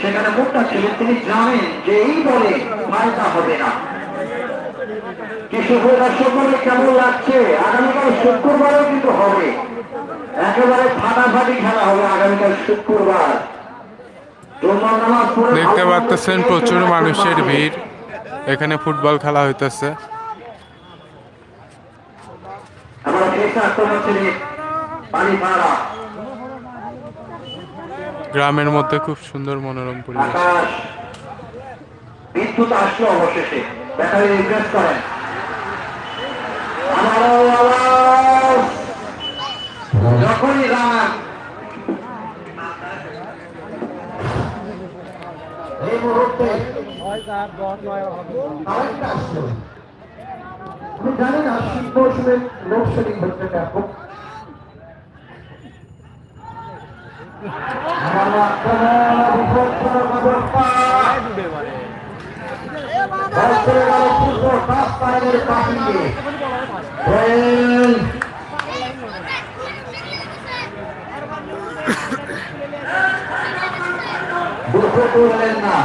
সেখানে মুখটা ছিলেন, তিনি জানেন যে এই বলে ফায়দা হবে না। কৃষক দর্শক কেমন লাগছে? আগামীকাল শুক্রবারও কিন্তু হবে। একেবারে ফাটাফাটি খেলা হবে আগামীকাল শুক্রবার। দেখতে পাচ্ছেন প্রচুর মানুষের ভিড়। এখানে ফুটবল খেলা হইতেছে। গ্রামের মধ্যে খুব সুন্দর মনোরম পরিবেশ। বিদ্যুৎ আসলো অবশেষে। ব্যাটারি রিপ্লেস করেন। যখনই রান এই মুহূর্তে আরেকটা আসলো আমি জানি না শীত মৌসুমে লোডশেডিং হচ্ছে ব্যাপক। আক্রমণ বিপজ্জনক গুরুত্ব করলেন না